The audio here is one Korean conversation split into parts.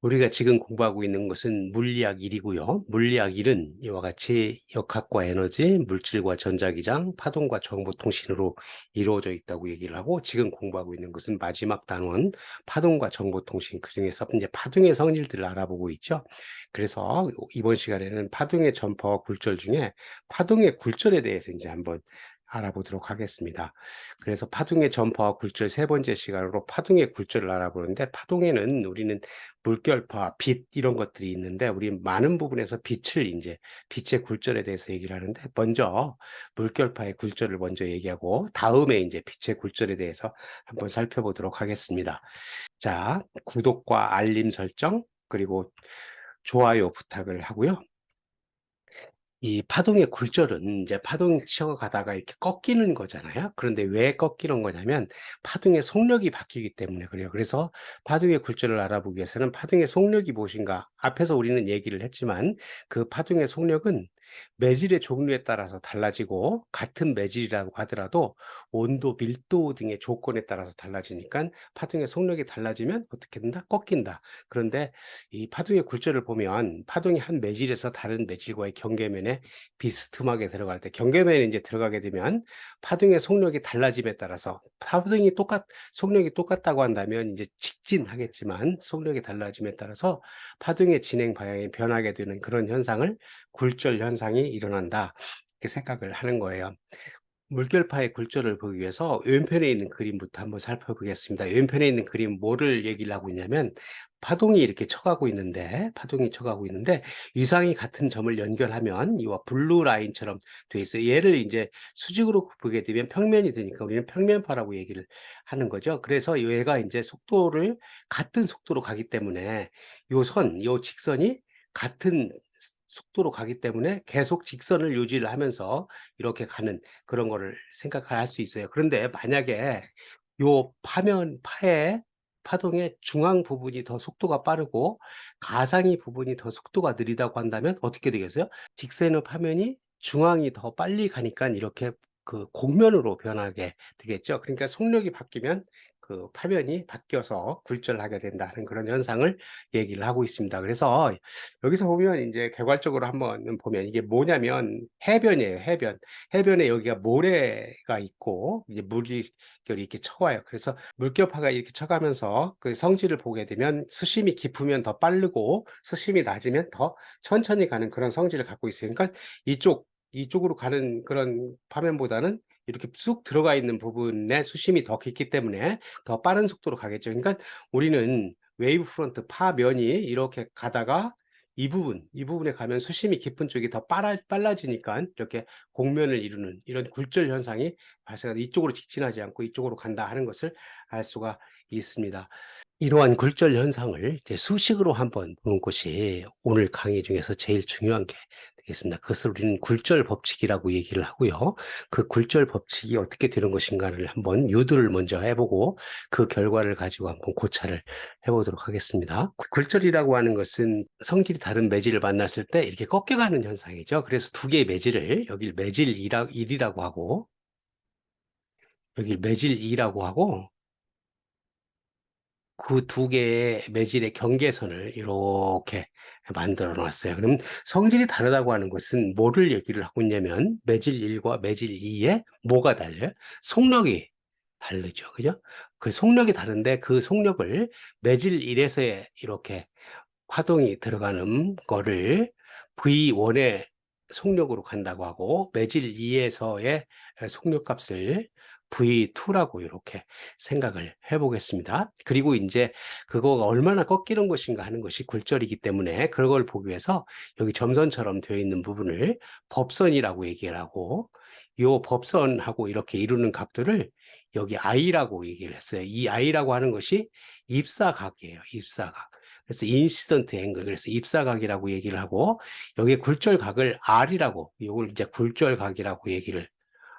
우리가 지금 공부하고 있는 것은 물리학 1이고요. 물리학 1은 이와 같이 역학과 에너지, 물질과 전자기장, 파동과 정보통신으로 이루어져 있다고 얘기를 하고 지금 공부하고 있는 것은 마지막 단원 파동과 정보통신 그중에서 이제 파동의 성질들을 알아보고 있죠. 그래서 이번 시간에는 파동의 전파와 굴절 중에 파동의 굴절에 대해서 이제 한번 알아보도록 하겠습니다. 그래서 파동의 전파와 굴절 세 번째 시간으로 파동의 굴절을 알아보는데 파동에는 우리는 물결파, 빛 이런 것들이 있는데 우리 많은 부분에서 빛을 이제 빛의 굴절에 대해서 얘기를 하는데 먼저 물결파의 굴절을 먼저 얘기하고 다음에 이제 빛의 굴절에 대해서 한번 살펴보도록 하겠습니다. 자, 구독과 알림 설정 그리고 좋아요 부탁을 하고요. 이 파동의 굴절은 이제 파동 치어 가다가 이렇게 꺾이는 거잖아요. 그런데 왜 꺾이는 거냐면 파동의 속력이 바뀌기 때문에 그래요. 그래서 파동의 굴절을 알아보기 위해서는 파동의 속력이 무엇인가 앞에서 우리는 얘기를 했지만 그 파동의 속력은 매질의 종류에 따라서 달라지고 같은 매질이라고 하더라도 온도, 밀도 등의 조건에 따라서 달라지니까 파동의 속력이 달라지면 어떻게 된다? 꺾인다. 그런데 이 파동의 굴절을 보면 파동이 한 매질에서 다른 매질과의 경계면에 비스듬하게 들어갈 때 경계면에 이제 들어가게 되면 파동의 속력이 달라짐에 따라서 파동이 똑같 속력이 똑같다고 한다면 이제 직 진하겠지만 속력이 달라짐에 따라서 파동의 진행 방향이 변하게 되는 그런 현상을 굴절 현상이 일어난다. 이렇게 생각을 하는 거예요. 물결파의 굴절을 보기 위해서 왼편에 있는 그림부터 한번 살펴보겠습니다. 왼편에 있는 그림 뭐를 얘기를 하고 있냐면 파동이 이렇게 쳐가고 있는데 파동이 쳐가고 있는데 위상이 같은 점을 연결하면 이와 블루 라인처럼 돼 있어요. 얘를 이제 수직으로 보게 되면 평면이 되니까 우리는 평면파라고 얘기를 하는 거죠. 그래서 얘가 이제 속도를 같은 속도로 가기 때문에 요 선, 요 직선이 같은 속도로 가기 때문에 계속 직선을 유지를 하면서 이렇게 가는 그런 거를 생각할 수 있어요. 그런데 만약에 요 파면 파의 파동의 중앙 부분이 더 속도가 빠르고 가상의 부분이 더 속도가 느리다고 한다면 어떻게 되겠어요? 직선의 파면이 중앙이 더 빨리 가니까 이렇게 그 곡면으로 변하게 되겠죠. 그러니까 속력이 바뀌면 그 파면이 바뀌어서 굴절하게 된다는 그런 현상을 얘기를 하고 있습니다. 그래서 여기서 보면 이제 개괄적으로 한번 보면 이게 뭐냐면 해변이에요. 해변. 해변에 여기가 모래가 있고 이제 물이 이렇게 쳐와요. 그래서 물결파가 이렇게 쳐가면서 그 성질을 보게 되면 수심이 깊으면 더 빠르고 수심이 낮으면 더 천천히 가는 그런 성질을 갖고 있어요. 그러니까 이쪽 이쪽으로 가는 그런 파면보다는 이렇게 쑥 들어가 있는 부분에 수심이 더 깊기 때문에 더 빠른 속도로 가겠죠. 그러니까 우리는 웨이브 프론트 파면이 이렇게 가다가 이 부분, 이 부분에 가면 수심이 깊은 쪽이 더 빨라, 빨라지니까 이렇게 곡면을 이루는 이런 굴절 현상이 발생하다 이쪽으로 직진하지 않고 이쪽으로 간다 하는 것을 알 수가 있습니다. 이러한 굴절 현상을 수식으로 한번 보는 것이 오늘 강의 중에서 제일 중요한 게 되겠습니다. 그것을 우리는 굴절 법칙이라고 얘기를 하고요. 그 굴절 법칙이 어떻게 되는 것인가를 한번 유도를 먼저 해보고 그 결과를 가지고 한번 고찰을 해보도록 하겠습니다. 굴절이라고 하는 것은 성질이 다른 매질을 만났을 때 이렇게 꺾여가는 현상이죠. 그래서 두 개의 매질을 여기 매질 1이라고 하고 여기 매질 2라고 하고 그 두 개의 매질의 경계선을 이렇게 만들어 놨어요. 그럼 성질이 다르다고 하는 것은 뭐를 얘기를 하고 있냐면 매질 1과 매질 2에 뭐가 달라요? 속력이 다르죠. 그죠? 그 속력이 다른데 그 속력을 매질 1에서 이렇게 화동이 들어가는 거를 V1의 속력으로 간다고 하고 매질 2에서의 속력 값을 V2라고 이렇게 생각을 해 보겠습니다. 그리고 인제 그거가 얼마나 꺾이는 것인가 하는 것이 굴절이기 때문에 그걸 보기 위해서 여기 점선처럼 되어 있는 부분을 법선이라고 얘기를 하고 요 법선하고 이렇게 이루는 각도를 여기 I라고 얘기를 했어요. 이 I라고 하는 것이 입사각이에요. 입사각. 그래서 인시던트 앵글 그래서 입사각이라고 얘기를 하고 여기 굴절각을 R이라고 요걸 이제 굴절각이라고 얘기를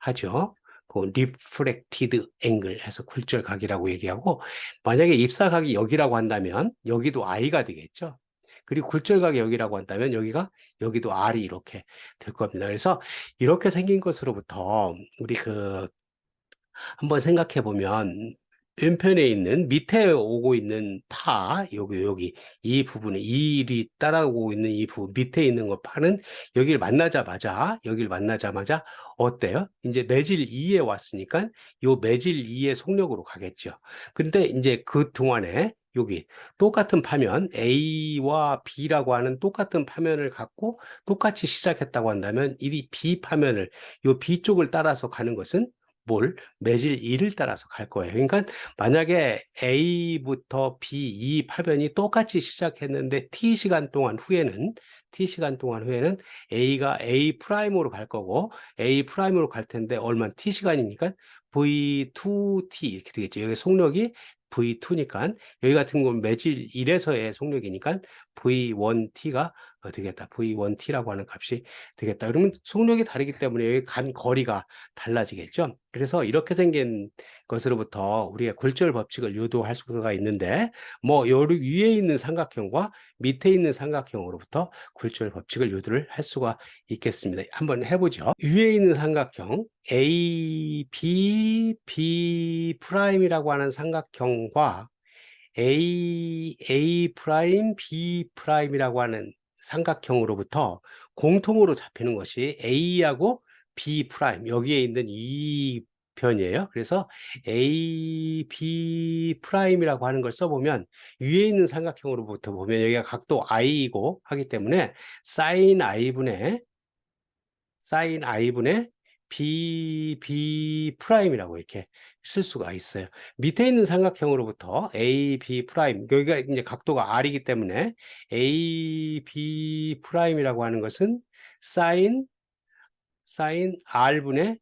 하죠. 그 리프렉티드 앵글 해서 굴절각이라고 얘기하고 만약에 입사각이 여기라고 한다면 여기도 I가 되겠죠. 그리고 굴절각이 여기라고 한다면 여기가 여기도 R이 이렇게 될 겁니다. 그래서 이렇게 생긴 것으로부터 우리 그 한번 생각해 보면 왼편에 있는 밑에 오고 있는 파 여기 여기 이 부분에 이 일이 따라오고 있는 이 부분 밑에 있는 거 파는 여기를 만나자마자 여기를 만나자마자 어때요? 이제 매질 2에 왔으니까 요 매질 2의 속력으로 가겠죠. 근데 이제 그 동안에 여기 똑같은 파면 A와 B라고 하는 똑같은 파면을 갖고 똑같이 시작했다고 한다면 이 B 파면을 요 B 쪽을 따라서 가는 것은 뭘 매질 2를 따라서 갈 거예요. 그러니까 만약에 A부터 B 이 파변이 똑같이 시작했는데 T 시간 동안 후에는 T 시간 동안 후에는 A가 A 프라임으로 갈 거고 A 프라임으로 갈 텐데 얼마 T 시간이니까 V2T 이렇게 되겠죠. 여기 속력이 V2니까 여기 같은 건 매질 1에서의 속력이니까 V1T가 어, 되겠다. V1T라고 하는 값이 되겠다. 그러면 속력이 다르기 때문에 간 거리가 달라지겠죠. 그래서 이렇게 생긴 것으로부터 우리가 굴절 법칙을 유도할 수가 있는데 뭐 여기 위에 있는 삼각형과 밑에 있는 삼각형으로부터 굴절 법칙을 유도를 할 수가 있겠습니다. 한번 해보죠. 위에 있는 삼각형 A, B, B 프라임이라고 하는 삼각형과 A, A 프라임, B 프라임이라고 하는 삼각형으로부터 공통으로 잡히는 것이 A하고 B 프라임 여기에 있는 이 변이에요. 그래서 A, B 프라임이라고 하는 걸 써보면 위에 있는 삼각형으로부터 보면 여기가 각도 I이고 하기 때문에 사인 I분의 사인 I분의 B, B 프라임이라고 이렇게 쓸 수가 있어요. 밑에 있는 삼각형으로부터 A, B 프라임, 여기가 이제 각도가 R이기 때문에 A, B 프라임이라고 하는 것은 사인, 사인 R분의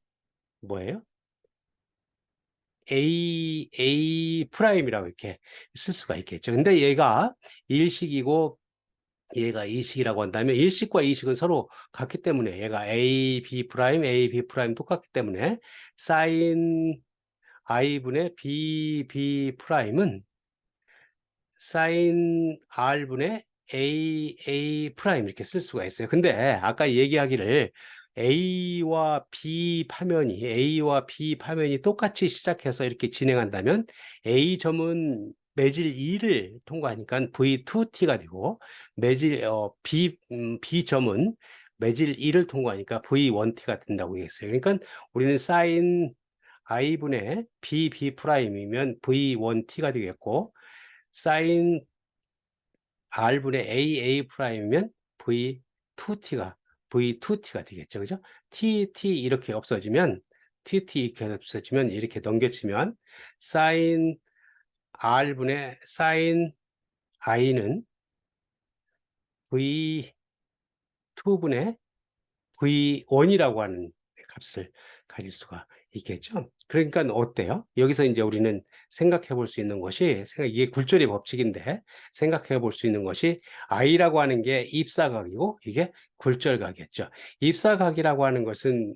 뭐예요? A, A 프라임이라고 이렇게 쓸 수가 있겠죠. 근데 얘가 일식이고 얘가 이식이라고 한다면 일식과 이식은 서로 같기 때문에 얘가 A, B 프라임, A, B 프라임 똑같기 때문에 사인 i분의 b, b 프라임은 사인 r분의 a, a 프라임 이렇게 쓸 수가 있어요. 근데 아까 얘기하기를 A와 B 파면이 A와 B 파면이 똑같이 시작해서 이렇게 진행한다면 A 점은 매질 2를 통과하니까 V2T가 되고 매질 어, B 음, B 점은 매질 2를 통과하니까 V1T가 된다고 했어요. 그러니까 우리는 사인 i분의 b, b 프라임이면 v1t가 되겠고 사인 r분의 a, a 프라임이면 v2t가 v2t가 되겠죠. 그죠? t, t 이렇게 없어지면 t, t 이렇게 없어지면 이렇게 넘겨치면 사인 r분의 사인 i는 v2분의 v1이라고 하는 값을 가질 수가 있겠죠. 그러니까 어때요? 여기서 이제 우리는 생각해 볼 수 있는 것이 이게 굴절의 법칙인데 생각해 볼 수 있는 것이 i라고 하는 게 입사각이고 이게 굴절각이겠죠. 입사각이라고 하는 것은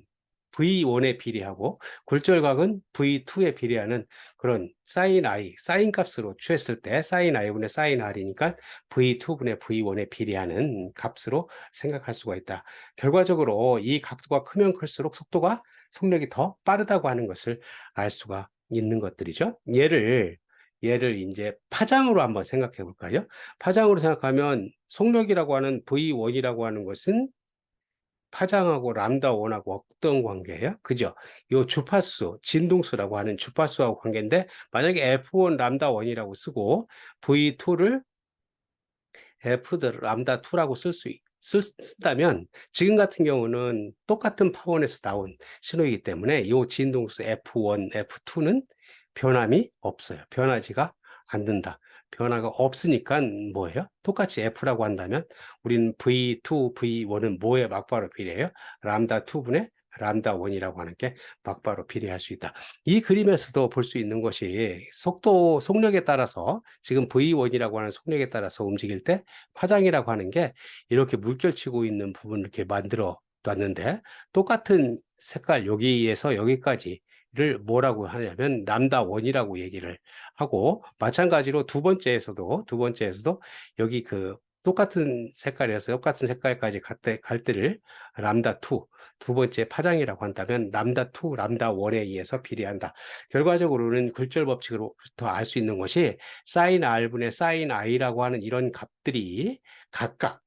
V1에 비례하고 굴절각은 V2에 비례하는 그런 사인 i, 사인 값으로 취했을 때 사인 i분의 사인 r이니까 V2분의 V1에 비례하는 값으로 생각할 수가 있다. 결과적으로 이 각도가 크면 클수록 속도가 속력이 더 빠르다고 하는 것을 알 수가 있는 것들이죠. 얘를 얘를 이제 파장으로 한번 생각해 볼까요? 파장으로 생각하면 속력이라고 하는 V1이라고 하는 것은 파장하고 람다 1하고 어떤 관계예요? 그죠? 요 주파수, 진동수라고 하는 주파수하고 관계인데 만약에 F1 람다 1이라고 쓰고 V2를 F 람다 2라고 쓸 수 쓴다면 지금 같은 경우는 똑같은 파원에서 나온 신호이기 때문에 이 진동수 F1, F2는 변함이 없어요. 변하지가 않는다. 변화가 없으니까 뭐예요? 똑같이 F라고 한다면 우리는 V2, V1은 뭐에 막바로 비례해요? 람다 2분의 람다 1이라고 하는 게 막바로 비례할 수 있다. 이 그림에서도 볼 수 있는 것이 속도, 속력에 따라서 지금 V1이라고 하는 속력에 따라서 움직일 때 파장이라고 하는 게 이렇게 물결치고 있는 부분을 이렇게 만들어 놨는데 똑같은 색깔 여기에서 여기까지 를 뭐라고 하냐면 람다 원이라고 얘기를 하고 마찬가지로 두 번째에서도 두 번째에서도 여기 그 똑같은 색깔에서 똑같은 색깔까지 갈, 때, 갈 때를 람다 2 두 번째 파장이라고 한다면 람다 2, 람다 1에 의해서 비례한다. 결과적으로는 굴절 법칙으로부터 알 수 있는 것이 사인 R분의 사인 I라고 하는 이런 값들이 각각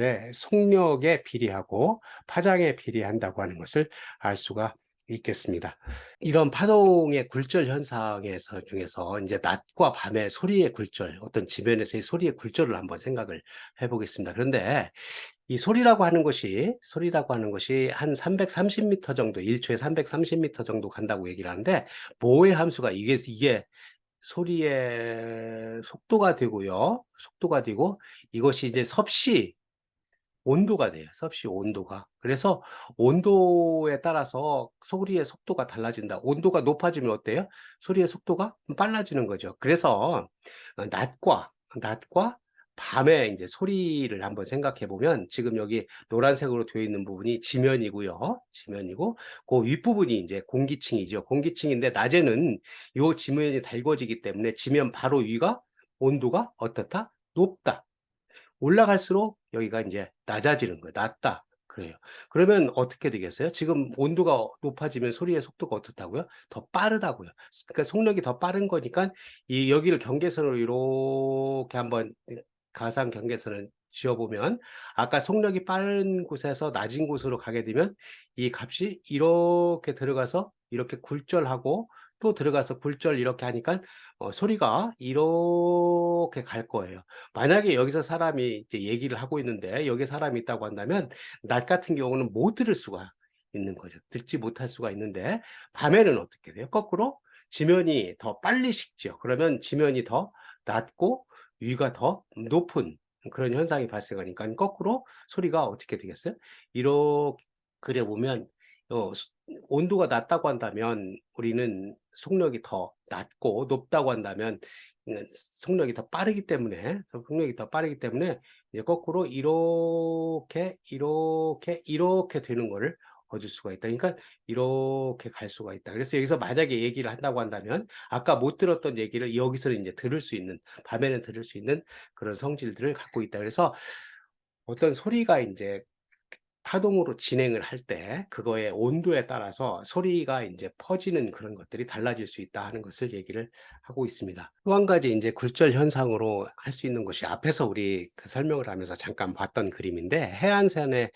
예, 속력에 비례하고 파장에 비례한다고 하는 것을 알 수가 있겠습니다. 이런 파동의 굴절 현상에서 중에서 이제 낮과 밤의 소리의 굴절, 어떤 지면에서의 소리의 굴절을 한번 생각을 해보겠습니다. 그런데 이 소리라고 하는 것이 소리라고 하는 것이 한 330m 정도, 1초에 330m 정도 간다고 얘기를 하는데 모의 함수가 이게 이게 소리의 속도가 되고요. 속도가 되고 이것이 이제 섭씨 온도가 돼요. 섭씨 온도가. 그래서 온도에 따라서 소리의 속도가 달라진다. 온도가 높아지면 어때요? 소리의 속도가 빨라지는 거죠. 그래서 어, 낮과 낮과 밤에 이제 소리를 한번 생각해 보면 지금 여기 노란색으로 되어 있는 부분이 지면이고요. 지면이고 그 윗부분이 이제 공기층이죠. 공기층인데 낮에는 요 지면이 달궈지기 때문에 지면 바로 위가 온도가 어떻다? 높다. 올라갈수록 여기가 이제 낮아지는 거예요. 낮다. 그래요. 그러면 어떻게 되겠어요? 지금 온도가 높아지면 소리의 속도가 어떻다고요? 더 빠르다고요. 그러니까 속력이 더 빠른 거니까 이 여기를 경계선으로 이렇게 한번 가상 경계선을 지어보면 아까 속력이 빠른 곳에서 낮은 곳으로 가게 되면 이 값이 이렇게 들어가서 이렇게 굴절하고 또 들어가서 굴절 이렇게 하니까 어, 소리가 이렇게 갈 거예요. 만약에 여기서 사람이 이제 얘기를 하고 있는데 여기 사람이 있다고 한다면 낮 같은 경우는 못 들을 수가 있는 거죠. 듣지 못할 수가 있는데 밤에는 어떻게 돼요? 거꾸로 지면이 더 빨리 식죠. 그러면 지면이 더 낮고 위가 더 높은 그런 현상이 발생하니까 거꾸로 소리가 어떻게 되겠어요? 이렇게 그려보면 어, 온도가 낮다고 한다면 우리는 속력이 더 낮고 높다고 한다면 음, 속력이 더 빠르기 때문에 속력이 더 빠르기 때문에 이제 거꾸로 이렇게 이렇게 이렇게 되는 거를 얻을 수가 있다. 그러니까 이렇게 갈 수가 있다. 그래서 여기서 만약에 얘기를 한다고 한다면 아까 못 들었던 얘기를 여기서는 이제 들을 수 있는 밤에는 들을 수 있는 그런 성질들을 갖고 있다. 그래서 어떤 소리가 이제 파동으로 진행을 할 때 그거의 온도에 따라서 소리가 이제 퍼지는 그런 것들이 달라질 수 있다 하는 것을 얘기를 하고 있습니다. 또 한 가지 이제 굴절 현상으로 할 수 있는 것이 앞에서 우리 그 설명을 하면서 잠깐 봤던 그림인데 해안선에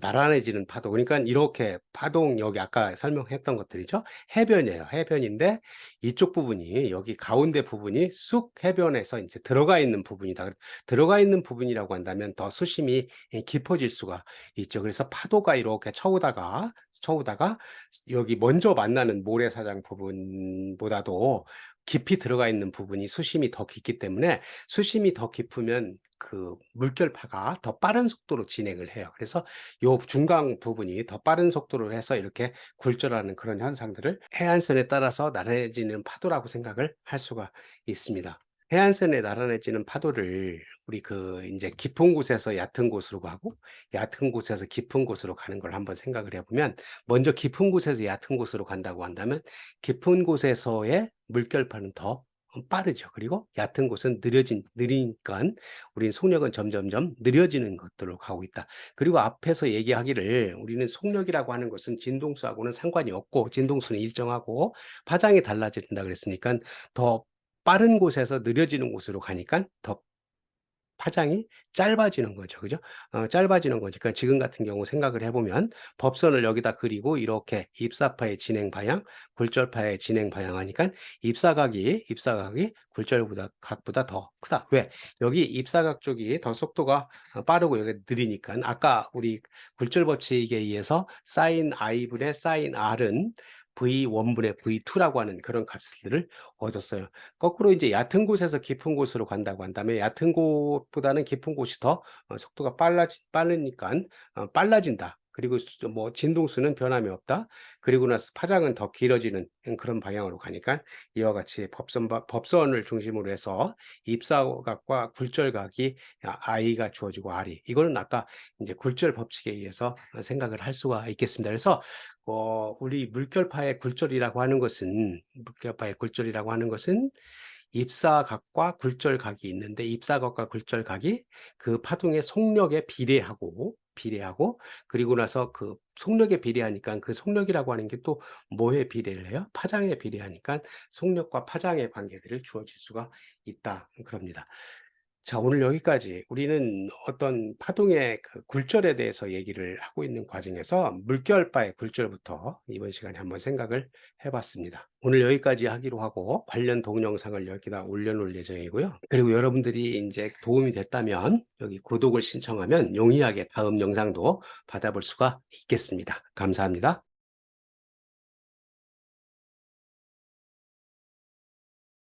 나란해지는 파도. 그러니까 이렇게 파동 여기 아까 설명했던 것들이죠. 해변이에요. 해변인데 이쪽 부분이 여기 가운데 부분이 쑥 해변에서 이제 들어가 있는 부분이다. 들어가 있는 부분이라고 한다면 더 수심이 깊어질 수가 있죠. 그래서 파도가 이렇게 쳐오다가 쳐오다가 여기 먼저 만나는 모래사장 부분보다도 깊이 들어가 있는 부분이 수심이 더 깊기 때문에 수심이 더 깊으면 그 물결파가 더 빠른 속도로 진행을 해요. 그래서 요 중간 부분이 더 빠른 속도로 해서 이렇게 굴절하는 그런 현상들을 해안선에 따라서 나란해지는 파도라고 생각을 할 수가 있습니다. 해안선에 나란해지는 파도를 우리 그 이제 깊은 곳에서 얕은 곳으로 가고 얕은 곳에서 깊은 곳으로 가는 걸 한번 생각을 해보면 먼저 깊은 곳에서 얕은 곳으로 간다고 한다면 깊은 곳에서의 물결파는 더 빠르죠. 그리고 얕은 곳은 느려진 느리니까 우리는 속력은 점점점 느려지는 것들로 가고 있다. 그리고 앞에서 얘기하기를 우리는 속력이라고 하는 것은 진동수하고는 상관이 없고 진동수는 일정하고 파장이 달라진다 그랬으니까 더 빠른 곳에서 느려지는 곳으로 가니까 더 파장이 짧아지는 거죠. 그죠? 어, 짧아지는 거니까 그러니까 지금 같은 경우 생각을 해보면 법선을 여기다 그리고 이렇게 입사파의 진행 방향, 굴절파의 진행 방향 하니까 입사각이, 입사각이 굴절보다 각보다 더 크다. 왜? 여기 입사각 쪽이 더 속도가 어, 빠르고 여기 느리니까 아까 우리 굴절 법칙에 의해서 사인 i분의 사인 r은 V1분의 V2라고 하는 그런 값들을 얻었어요. 거꾸로 이제 얕은 곳에서 깊은 곳으로 간다고 한다면 얕은 곳보다는 깊은 곳이 더 어, 속도가 빨라지, 빠르니까 어, 빨라진다. 그리고 뭐 진동수는 변함이 없다. 그리고 나서 파장은 더 길어지는 그런 방향으로 가니까 이와 같이 법선 법선을 중심으로 해서 입사각과 굴절각이 i가 주어지고 r이 이거는 아까 이제 굴절 법칙에 의해서 생각을 할 수가 있겠습니다. 그래서 어 우리 물결파의 굴절이라고 하는 것은 물결파의 굴절이라고 하는 것은 입사각과 굴절각이 있는데 입사각과 굴절각이 그 파동의 속력에 비례하고 비례하고 그리고 나서 그 속력에 비례하니까 그 속력이라고 하는 게 또 뭐에 비례를 해요? 파장에 비례하니까 속력과 파장의 관계들을 주어질 수가 있다 그럽니다. 자, 오늘 여기까지 우리는 어떤 파동의 그 굴절에 대해서 얘기를 하고 있는 과정에서 물결바의 굴절부터 이번 시간에 한번 생각을 해봤습니다. 오늘 여기까지 하기로 하고 관련 동영상을 여기다 올려놓을 예정이고요. 그리고 여러분들이 이제 도움이 됐다면 여기 구독을 신청하면 용이하게 다음 영상도 받아볼 수가 있겠습니다. 감사합니다.